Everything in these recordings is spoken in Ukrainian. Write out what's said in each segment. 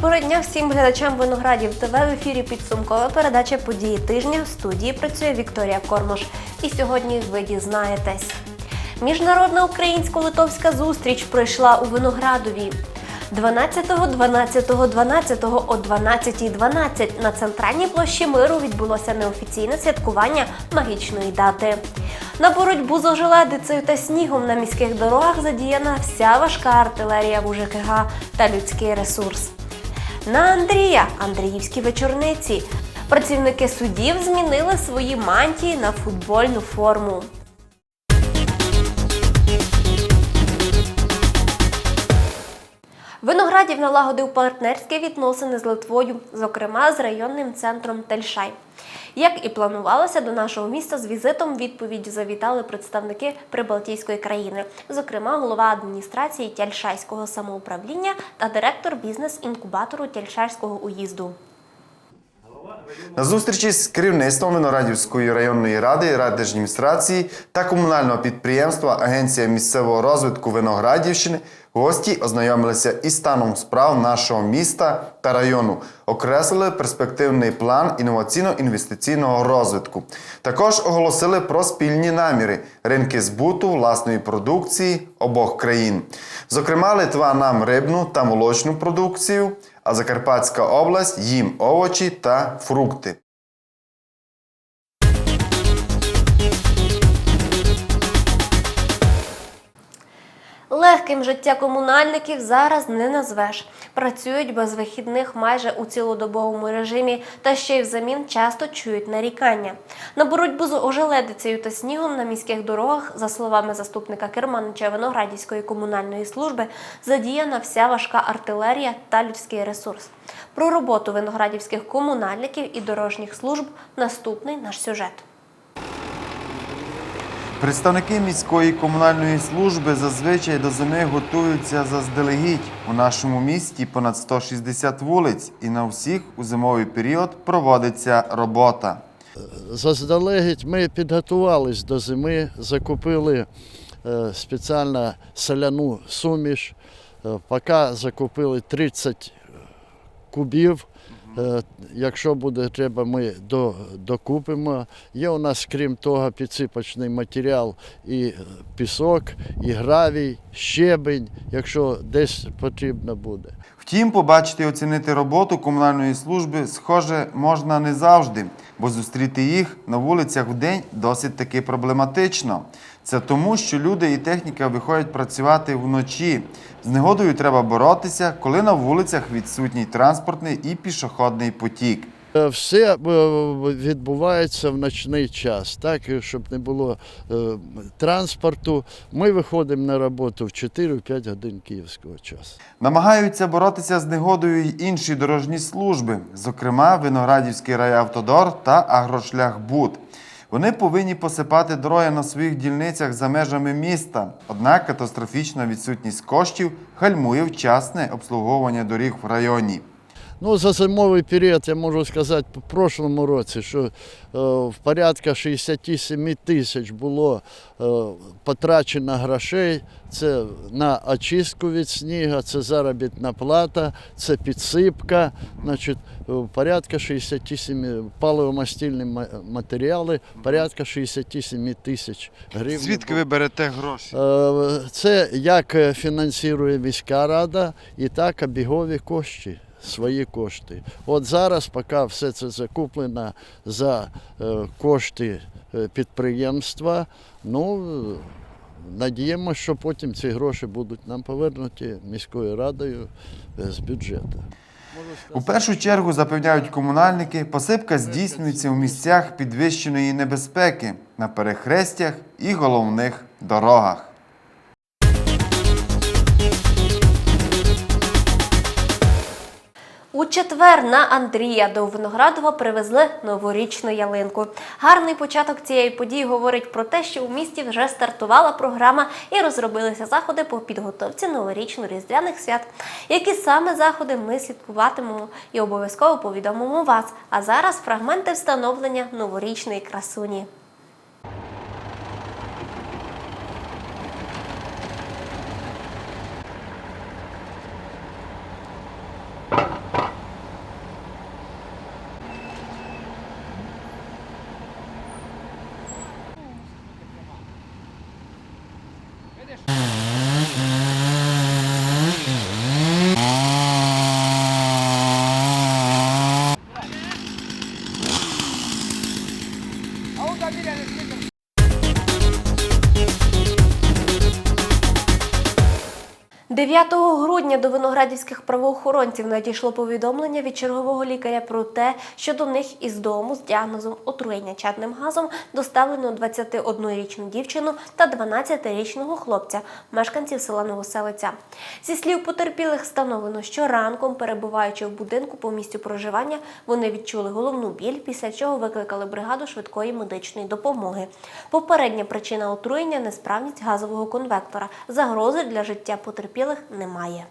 Пори дня всім глядачам виноградів ТВ в ефірі підсумкова передача події тижня. В студії працює Вікторія Кормош. І сьогодні ви дізнаєтесь. Міжнародна українсько-литовська зустріч пройшла у Виноградові. 12, 12, 12 о 12.12 на центральній площі миру відбулося неофіційне святкування магічної дати. На боротьбу з ожеледицею та снігом на міських дорогах задіяна вся важка артилерія УЖКГ та людський ресурс. На Андрія Андріївські вечорниці. Працівники судів змінили свої мантії на футбольну форму. Виноградів налагодив партнерські відносини з Литвою, зокрема з районним центром Тельшай. Як і планувалося, до нашого міста з візитом відповідь завітали представники Прибалтійської країни, зокрема голова адміністрації Тяльшайського самоуправління та директор бізнес-інкубатору Тяльшайського уїзду. На зустрічі з керівництвом Виноградівської районної ради, райдержадміністрації та комунального підприємства Агенція місцевого розвитку Виноградівщини гості ознайомилися із станом справ нашого міста та району, окреслили перспективний план інноваційно-інвестиційного розвитку. Також оголосили про спільні наміри ринки збуту власної продукції обох країн. Зокрема, Литва нам рибну та молочну продукцію, а Закарпатська область їм овочі та фрукти. Легким життя комунальників зараз не назвеш. Працюють без вихідних майже у цілодобовому режимі та ще й взамін часто чують нарікання. На боротьбу з ожеледицею та снігом на міських дорогах, за словами заступника керманича Виноградівської комунальної служби, задіяна вся важка артилерія та людський ресурс. Про роботу виноградівських комунальників і дорожніх служб наступний наш сюжет. Представники міської комунальної служби зазвичай до зими готуються заздалегідь. У нашому місті понад 160 вулиць, і на всіх у зимовий період проводиться робота. Заздалегідь ми підготувались до зими, закупили е, спеціально соляну суміш. Е, Поки закупили 30 кубів. Е, Якщо буде треба, ми докупимо. Є у нас, крім того, підсипочний матеріал і е, пісок, і гравій, щебень, якщо десь потрібно буде. Втім, побачити і оцінити роботу комунальної служби, схоже, можна не завжди, бо зустріти їх на вулицях в день досить таки проблематично. Це тому, що люди і техніка виходять працювати вночі. З негодою треба боротися, коли на вулицях відсутній транспортний і пішохідний потік. Е, Все е, відбувається в ночний час, так, щоб не було е, транспорту. Ми виходимо на роботу в 4-5 годин київського часу. Намагаються боротися з негодою й інші дорожні служби, зокрема Виноградівський райавтодор та Агрошляхбуд. Вони повинні посипати дороги на своїх дільницях за межами міста. Однак катастрофічна відсутність коштів гальмує вчасне обслуговування доріг в районі. Ну, за зимовий період я можу сказати, в прошлому році, що е, в порядка 67 тисяч було е, потрачено грошей. Це на очистку від снігу, це заробітна плата, це підсипка. Значить, е, порядка 67 паливомастильні ма- матеріали, порядка 67 тисяч гривень. Звідки ви берете гроші? Е, Це як е, фінансує міська рада і так обігові кошти, свої кошти. От зараз, поки все це закуплено за е, кошти е, підприємства, ну, надіємося, що потім ці гроші будуть нам повернуті міською радою е, з бюджету. У першу чергу запевняють комунальники, посипка здійснюється у місцях підвищеної небезпеки на перехрестях і головних дорогах. У четвер на Андрія до Виноградова привезли новорічну ялинку. Гарний початок цієї події говорить про те, що у місті вже стартувала програма і розробилися заходи по підготовці новорічно-різдвяних свят. Які саме заходи ми слідкуватимемо і обов'язково повідомимо вас. А зараз фрагменти встановлення новорічної красуні. 9 грудня до виноградівських правоохоронців надійшло повідомлення від чергового лікаря про те, що до них із дому з діагнозом отруєння чадним газом доставлено 21-річну дівчину та 12-річного хлопця, мешканців села Новоселиця. Зі слів потерпілих встановлено, що ранком, перебуваючи в будинку по місцю проживання, вони відчули головну біль, після чого викликали бригаду швидкої медичної допомоги. Попередня причина отруєння несправність газового конвектора. Загрози для життя потерпілих немає.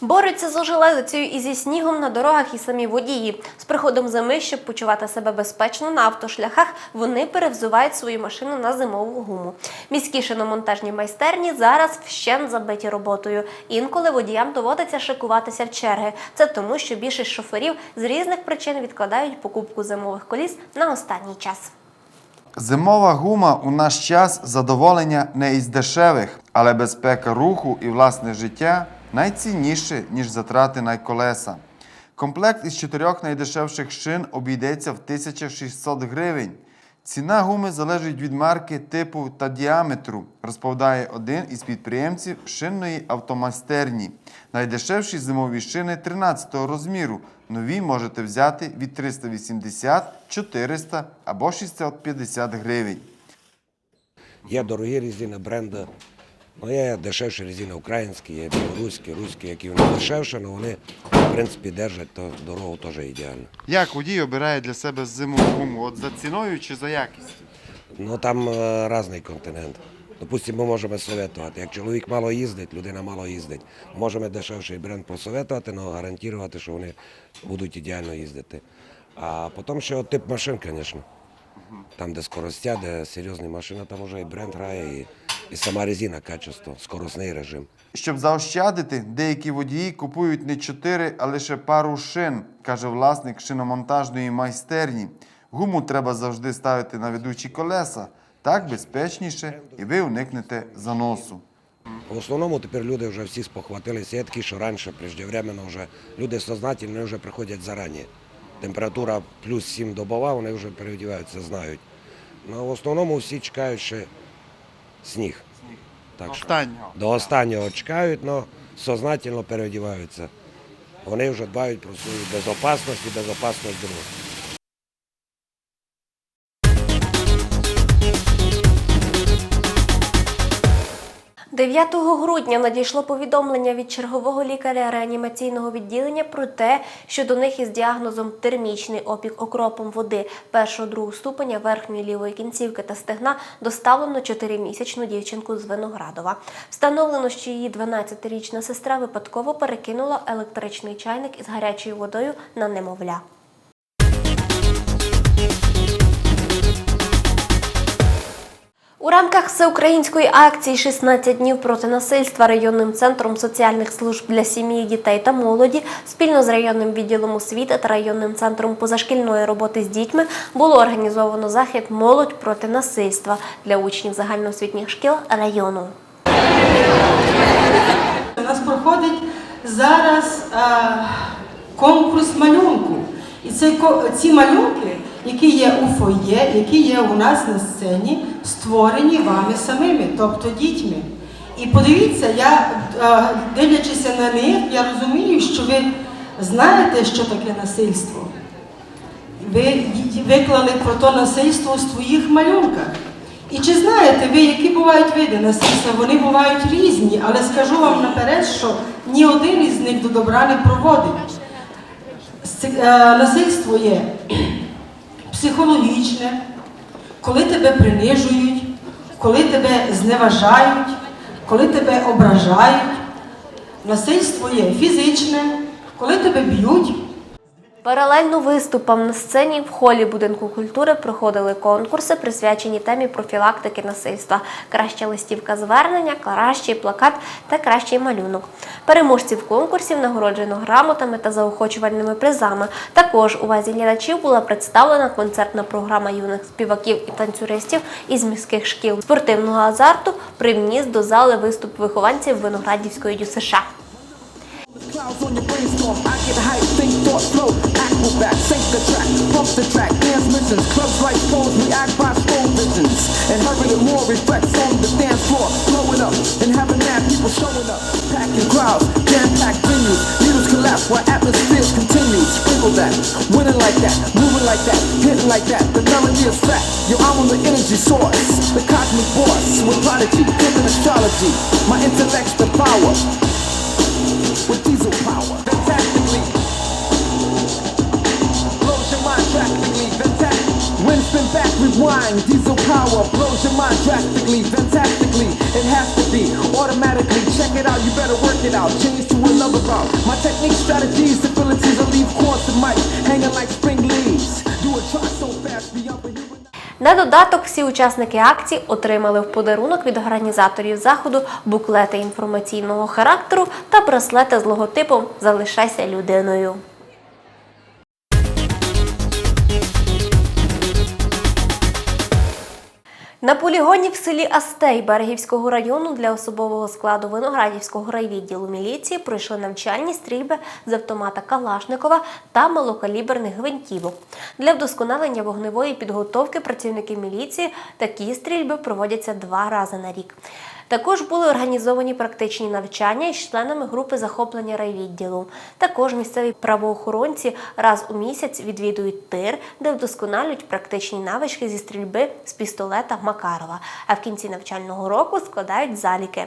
Борються з ожеледицею і зі снігом на дорогах і самі водії. З приходом зими, щоб почувати себе безпечно на автошляхах, вони перевзувають свою машину на зимову гуму. Міські шиномонтажні майстерні зараз вщен забиті роботою. Інколи водіям доводиться шикуватися в черги. Це тому, що більшість шоферів з різних причин відкладають покупку зимових коліс на останній час. Зимова гума у наш час задоволення не із дешевих, але безпека руху і власне життя найцінніше, ніж затрати на колеса. Комплект із чотирьох найдешевших шин обійдеться в 1600 гривень. Ціна гуми залежить від марки, типу та діаметру, розповідає один із підприємців шинної автомайстерні. Найдешевші зимові шини 13 розміру. Нові можете взяти від 380, 400 або 650 гривень. Є дорогі резини бренди, ну є дешевші резини українські, є білоруські, руські, які вони дешевші, але вони, в принципі, держать то дорогу теж ідеально. Як водій обирає для себе зимову гуму? От за ціною чи за якістю? Ну там е, різний континент. Допустимо, ми можемо советувати. Як чоловік мало їздить, людина мало їздить. Можемо дешевший бренд посоветувати, але гарантувати, що вони будуть ідеально їздити. А потім ще тип машин, звісно. Там, де скоростя, де серйозні машини, там вже і бренд грає, і, і сама резина, качество, скоростний режим. Щоб заощадити, деякі водії купують не чотири, а лише пару шин, каже власник шиномонтажної майстерні. Гуму треба завжди ставити на ведучі колеса. Так безпечніше, і ви уникнете заносу. В основному тепер люди вже всі спохватилися, є такі, що раніше, преждевременно вже люди сознательні вони вже приходять зарані. Температура плюс 7 добова, вони вже переодіваються, знають. Ну, в основному всі чекають ще сніг. Так що до останнього чекають, але сознательно переодіваються. Вони вже дбають про свою безпечність і безпечність других. 9 грудня надійшло повідомлення від чергового лікаря реанімаційного відділення про те, що до них із діагнозом термічний опік окропом води першого-другого ступеня верхньої лівої кінцівки та стегна доставлено 4-місячну дівчинку з Виноградова. Встановлено, що її 12-річна сестра випадково перекинула електричний чайник із гарячою водою на немовля. У рамках всеукраїнської акції «16 днів проти насильства районним центром соціальних служб для сім'ї, дітей та молоді спільно з районним відділом освіти та районним центром позашкільної роботи з дітьми було організовано захід Молодь проти насильства для учнів загальноосвітніх шкіл району. У нас проходить зараз е, конкурс малюнку. І ці малюнки, які є у фоє, які є у нас на сцені, створені вами самими, тобто дітьми. І подивіться, я е, дивлячися на них, я розумію, що ви знаєте, що таке насильство. Ви виклали про то насильство у своїх малюнках. І чи знаєте ви, які бувають види насильства? Вони бувають різні, але скажу вам наперед, що ні один із них до добра не проводить. Е, Насильство є психологічне, коли тебе принижують, коли тебе зневажають, коли тебе ображають. Насильство є фізичне, коли тебе б'ють. Паралельно виступам на сцені в холі будинку культури проходили конкурси, присвячені темі профілактики насильства. Краща листівка звернення, кращий плакат та кращий малюнок. Переможців конкурсів нагороджено грамотами та заохочувальними призами. Також увазі глядачів була представлена концертна програма юних співаків і танцюристів із міських шкіл. Спортивного азарту привніс до зали виступ вихованців Виноградівської ДЮСШ. Clouds on your brainstorm, I get hype, think, thought, flow, acrobat, sync the track, bump the track, dance missions, clubs like phones, react by slow visions. It more reflects on the dance floor. Blowing up and having mad people showing up. Packing crowds, jam-packed venues. Needles collapse while atmospheres continue. Sprinkle that, winning like that, moving like that, hitting like that. The melody is fat. Yo, I'm on the energy source. The cosmic boss with prodigy, giving astrology. My intellect's the power. Rewind. Diesel power blows your mind drastically. Fantastically. It has to be automatically. Check it out. You better work it out. Change to another route. My technique, strategies, abilities. I leave chords and mics hanging like spring leaves. Do a try so fast beyond the human. На додаток всі учасники акції отримали в подарунок від організаторів заходу буклети інформаційного характеру та браслети з логотипом Залишайся людиною. На полігоні в селі Астей Берегівського району для особового складу Виноградівського райвідділу міліції пройшли навчальні стрільби з автомата Калашникова та малокаліберних гвинтівок. Для вдосконалення вогневої підготовки працівників міліції такі стрільби проводяться два рази на рік. Також були організовані практичні навчання із членами групи захоплення райвідділу. Також місцеві правоохоронці раз у місяць відвідують тир, де вдосконалюють практичні навички зі стрільби з пістолета Макарова. А в кінці навчального року складають заліки.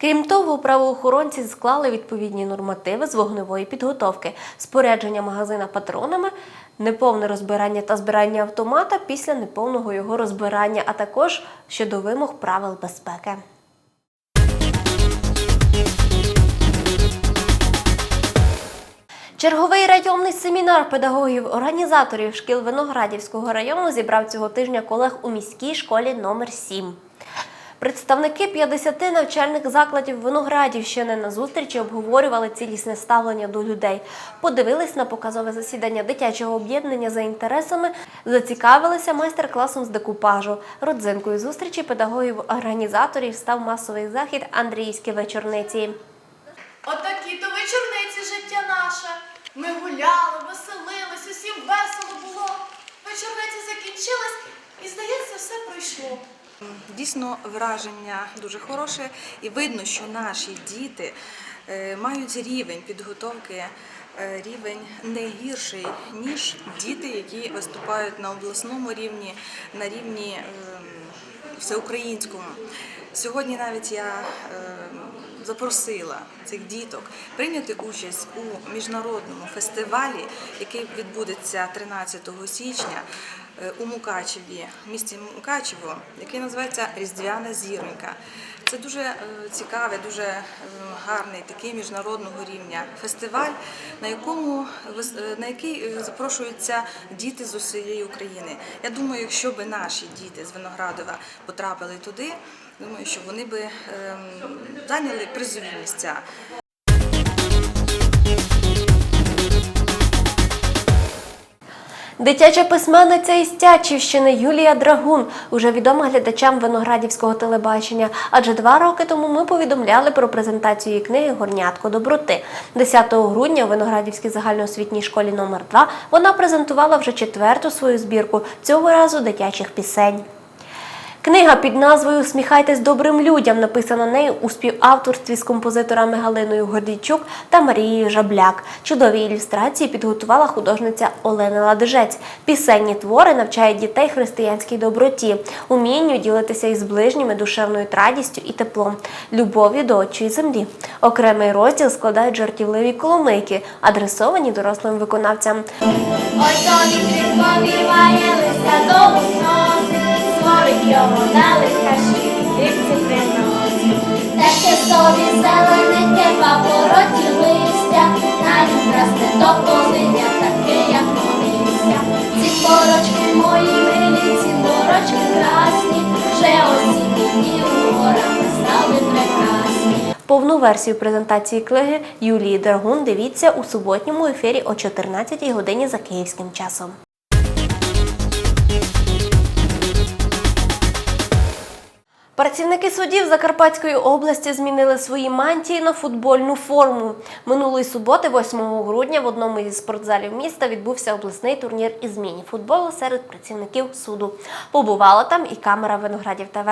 Крім того, правоохоронці склали відповідні нормативи з вогневої підготовки, спорядження магазина патронами, неповне розбирання та збирання автомата після неповного його розбирання, а також щодо вимог правил безпеки. Черговий районний семінар педагогів-організаторів шкіл Виноградівського району зібрав цього тижня колег у міській школі номер 7 Представники 50 навчальних закладів Виноградівщини на зустрічі обговорювали цілісне ставлення до людей, подивились на показове засідання дитячого об'єднання за інтересами, зацікавилися майстер-класом з декупажу. Родзинкою зустрічі педагогів-організаторів став масовий захід Андріївські вечорниці. Отакі то вечорниці життя наше. Гуляли, веселились, усім весело було. Вечорниці закінчились і, здається, все пройшло. Дійсно, враження дуже хороше, і видно, що наші діти е, мають рівень підготовки, е, рівень не гірший, ніж діти, які виступають на обласному рівні, на рівні ем, всеукраїнському. Сьогодні навіть я ем, запросила цих діток прийняти участь у міжнародному фестивалі, який відбудеться 13 січня е, у Мукачеві, місті Мукачево, який називається Різдвяна зіронька. Це дуже е, цікавий, дуже е, гарний такий міжнародного рівня фестиваль, на якому е, на який запрошуються діти з усієї України. Я думаю, якщо б наші діти з Виноградова потрапили туди, думаю, що вони би ем, зайняли призові місця. Дитяча письменниця із Тячівщини Юлія Драгун уже відома глядачам виноградівського телебачення. Адже два роки тому ми повідомляли про презентацію її книги Горнятко доброти. 10 грудня у Виноградівській загальноосвітній школі номер 2 вона презентувала вже четверту свою збірку цього разу дитячих пісень. Книга під назвою Сміхайтесь добрим людям написана нею у співавторстві з композиторами Галиною Гордійчук та Марією Жабляк. Чудові ілюстрації підготувала художниця Олена Ладижець. Пісенні твори навчають дітей християнській доброті, умінню ділитися із ближніми душевною радістю і теплом, любов'ю до отчої землі. Окремий розділ складають жартівливі коломийки, адресовані дорослим виконавцям. Ой, то вітрик повіває листя до створить його далека вітрик приносить. Таке собі зелененьке папороті листя, на нім росте до полиня, таке, як молися. Ці порочки мої милі, ці порочки красні, вже осінні у горах стали прекрасні. Повну версію презентації книги Юлії Драгун дивіться у суботньому ефірі о 14 годині за київським часом. Працівники судів Закарпатської області змінили свої мантії на футбольну форму. Минулої суботи, 8 грудня, в одному із спортзалів міста відбувся обласний турнір із міні-футболу серед працівників суду. Побувала там і камера Виноградів ТВ.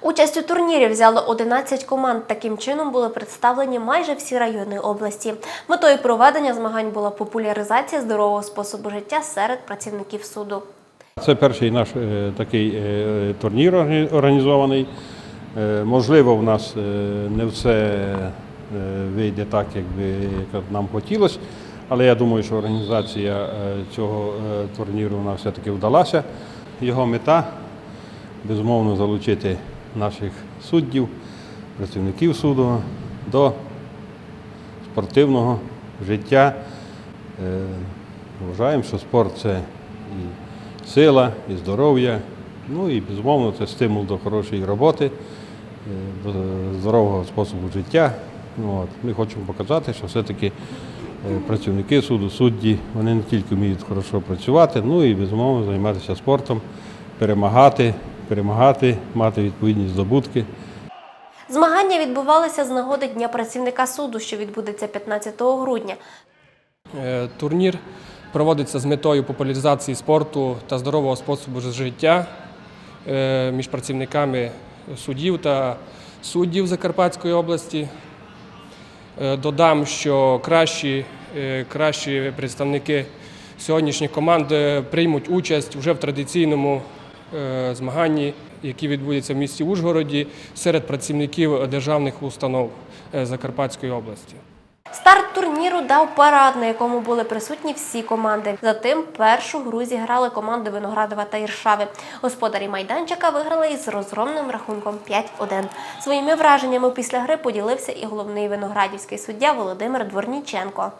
Участь у турнірі взяли 11 команд. Таким чином були представлені майже всі райони області. Метою проведення змагань була популяризація здорового способу життя серед працівників суду. Це перший наш е, такий е, турнір організований. Е, Можливо, в нас не все вийде так, як би нам хотілося, але я думаю, що організація цього турніру вона все-таки вдалася. Його мета безумовно залучити наших суддів, працівників суду до спортивного життя. Вважаємо, що спорт це і сила, і здоров'я. Ну і безумовно це стимул до хорошої роботи, е, до здорового способу життя. Ну, от. Ми хочемо показати, що все-таки е, працівники суду, судді, вони не тільки вміють хорошо працювати, ну і безумовно займатися спортом, перемагати, перемагати, мати відповідні здобутки. Змагання відбувалися з нагоди Дня працівника суду, що відбудеться 15 грудня. Е, Турнір проводиться з метою популяризації спорту та здорового способу життя е, між працівниками судів та суддів Закарпатської області. Е, Додам, що кращі, е, кращі представники сьогоднішніх команд приймуть участь вже в традиційному змаганні, які відбудеться в місті Ужгороді серед працівників державних установ Закарпатської області. Старт турніру дав парад, на якому були присутні всі команди. Затим першу гру зіграли команди Виноградова та Іршави. Господарі майданчика виграли із розгромним рахунком 5-1. Своїми враженнями після гри поділився і головний виноградівський суддя Володимир Дворніченко.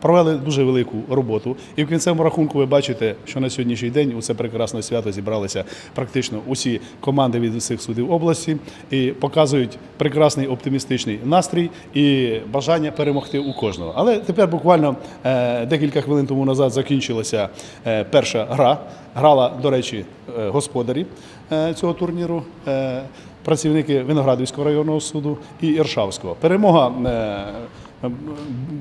Провели дуже велику роботу, і в кінцевому рахунку ви бачите, що на сьогоднішній день у це прекрасне свято зібралися практично усі команди від усіх судів області і показують прекрасний оптимістичний настрій і бажання перемогти у кожного. Але тепер буквально е, декілька хвилин тому назад закінчилася е, перша гра. Грала, до речі, е, господарі цього турніру. Працівники Виноградівського районного суду і Іршавського. Перемога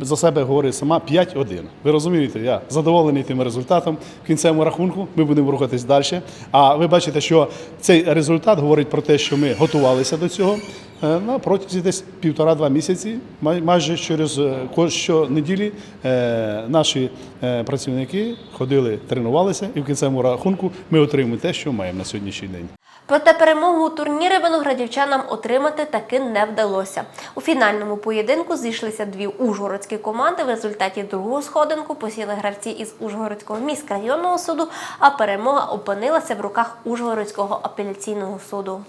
за себе говорить сама 5-1. Ви розумієте, я задоволений тим результатом. В кінцевому рахунку ми будемо рухатись далі. А ви бачите, що цей результат говорить про те, що ми готувалися до цього е, на протязі десь півтора-два місяці. Майже через е, щонеділі е, наші е, працівники ходили, тренувалися, і в кінцевому рахунку ми отримуємо те, що маємо на сьогоднішній день. Проте перемогу у турнірі виноградівчанам отримати таки не вдалося. У фінальному поєдинку зійшлися дві ужгородські команди. В результаті другого сходинку посіли гравці із Ужгородського міськрайонного суду, а перемога опинилася в руках Ужгородського апеляційного суду.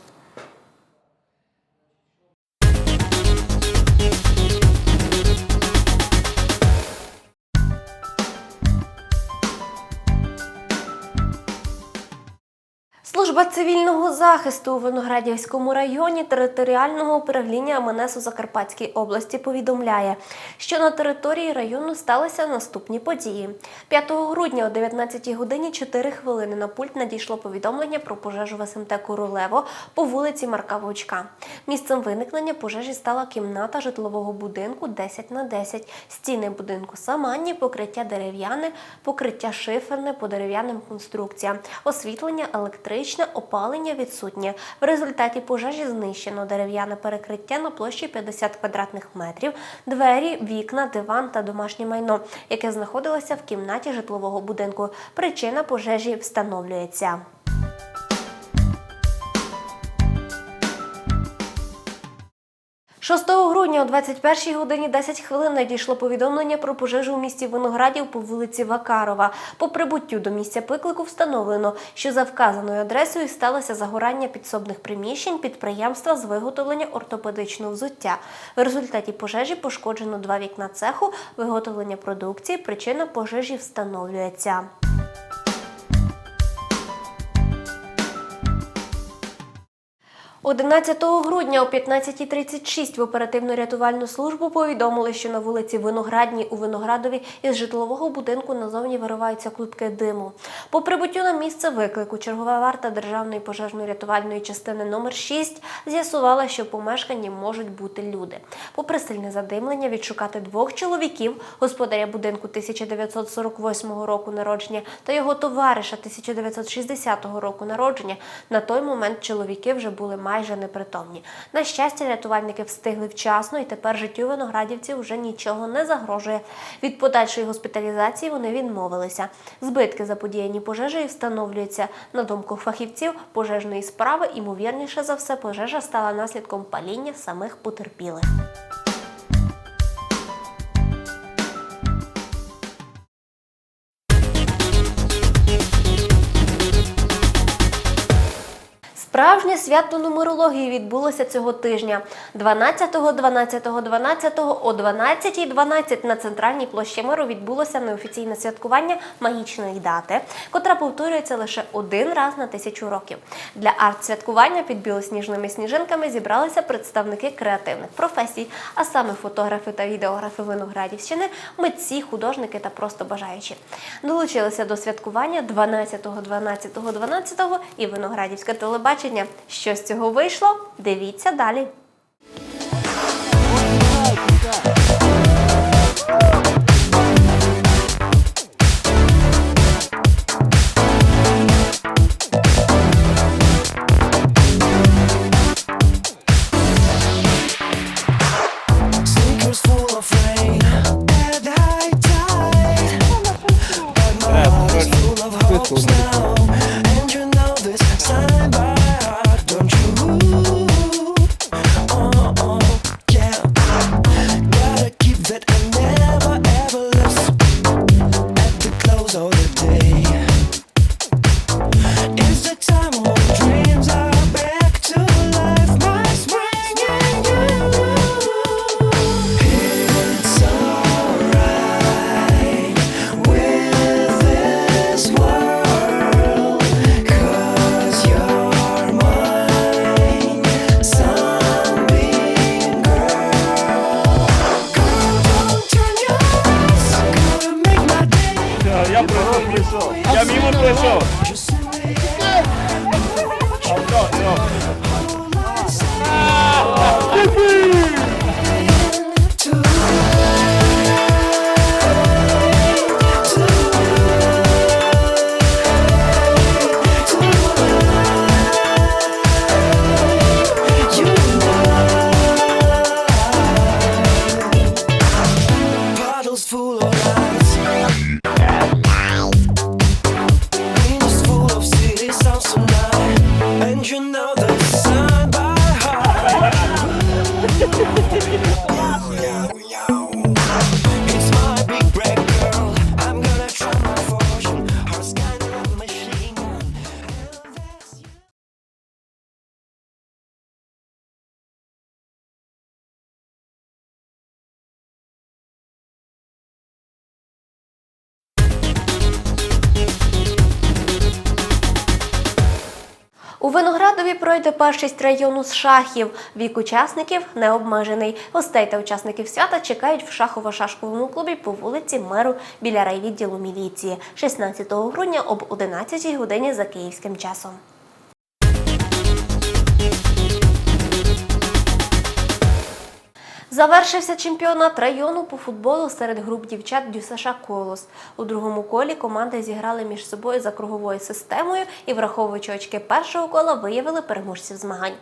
Служба цивільного захисту у Виноградівському районі територіального управління МНС у Закарпатській області повідомляє, що на території району сталися наступні події. 5 грудня о 19 годині 4 хвилини на пульт надійшло повідомлення про пожежу в СМТ Королево по вулиці Марка Вовчка. Місцем виникнення пожежі стала кімната житлового будинку 10 на 10, стіни будинку саманні, покриття дерев'яне, покриття шиферне по дерев'яним конструкціям, освітлення електричне, опалення відсутнє. В результаті пожежі знищено дерев'яне перекриття на площі 50 квадратних метрів, двері, вікна, диван та домашнє майно, яке знаходилося в кімнаті житлового будинку. Причина пожежі встановлюється. – 6 грудня о 21 годині 10 хвилин надійшло повідомлення про пожежу у місті Виноградів по вулиці Вакарова. По прибуттю до місця виклику встановлено, що за вказаною адресою сталося загорання підсобних приміщень підприємства з виготовлення ортопедичного взуття. В результаті пожежі пошкоджено два вікна цеху, виготовлення продукції. Причина пожежі встановлюється. 11 грудня о 15.36 в оперативно-рятувальну службу повідомили, що на вулиці Виноградній у Виноградові із житлового будинку назовні вириваються клубки диму. По прибуттю на місце виклику чергова варта Державної пожежно-рятувальної частини номер 6 з'ясувала, що в помешканні можуть бути люди. Попри сильне задимлення, відшукати двох чоловіків, господаря будинку 1948 року народження та його товариша 1960 року народження, на той момент чоловіки вже були майже непритомні. На щастя, рятувальники встигли вчасно, і тепер життю виноградівців вже нічого не загрожує. Від подальшої госпіталізації вони відмовилися. Збитки заподіяні пожежею встановлюються. На думку фахівців пожежної справи, імовірніше за все, пожежа стала наслідком паління самих потерпілих. Справжнє свято нумерології відбулося цього тижня 12, 12, 12 о 12.12 на центральній площі миру відбулося неофіційне святкування магічної дати, котра повторюється лише один раз на тисячу років. Для арт-святкування під білосніжними сніжинками зібралися представники креативних професій, а саме фотографи та відеографи Виноградівщини, митці, художники та просто бажаючі. Долучилися до святкування 12, 12, 12 і Виноградівське телебачення. Що з цього вийшло? Дивіться далі. Sneakers У Виноградові пройде першість району з шахів. Вік учасників не обмежений. Гостей та учасників свята чекають в шахово-шашковому клубі по вулиці Меру біля райвідділу міліції 16 грудня об 11 годині за київським часом. Завершився чемпіонат району по футболу серед груп дівчат Дюсаша Колос. У другому колі команди зіграли між собою за круговою системою і, враховуючи очки першого кола, виявили переможців змагань.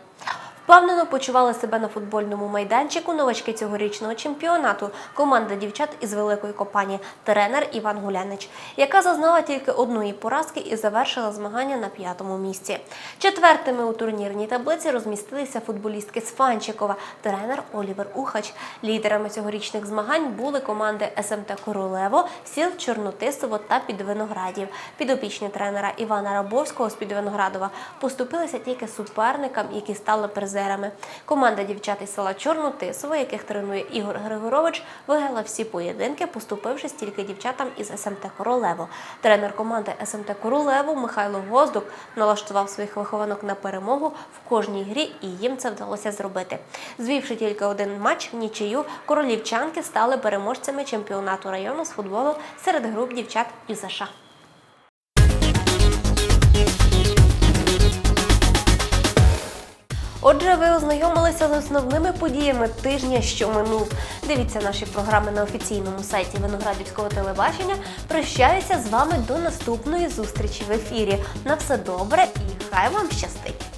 Впевнено почували себе на футбольному майданчику новачки цьогорічного чемпіонату. Команда дівчат із великої компанії тренер Іван Гулянич, яка зазнала тільки одної поразки і завершила змагання на п'ятому місці. Четвертими у турнірній таблиці розмістилися футболістки з Фанчикова, тренер Олівер Ухач. Лідерами цьогорічних змагань були команди СМТ Королево, Сіл Чорнотисово та Підвиноградів. Підопічні тренера Івана Рабовського з Підвиноградова поступилися тільки суперникам, які стали призерами призерами. Команда дівчат із села Чорнотисово, яких тренує Ігор Григорович, виграла всі поєдинки, поступивши стільки дівчатам із СМТ Королево. Тренер команди СМТ Королево Михайло Воздук налаштував своїх вихованок на перемогу в кожній грі, і їм це вдалося зробити. Звівши тільки один матч, нічию, королівчанки стали переможцями чемпіонату району з футболу серед груп дівчат ЮЗШ. Отже, ви ознайомилися з основними подіями тижня, що минув. Дивіться наші програми на офіційному сайті Виноградівського телебачення. Прощаюся з вами до наступної зустрічі в ефірі. На все добре і хай вам щастить!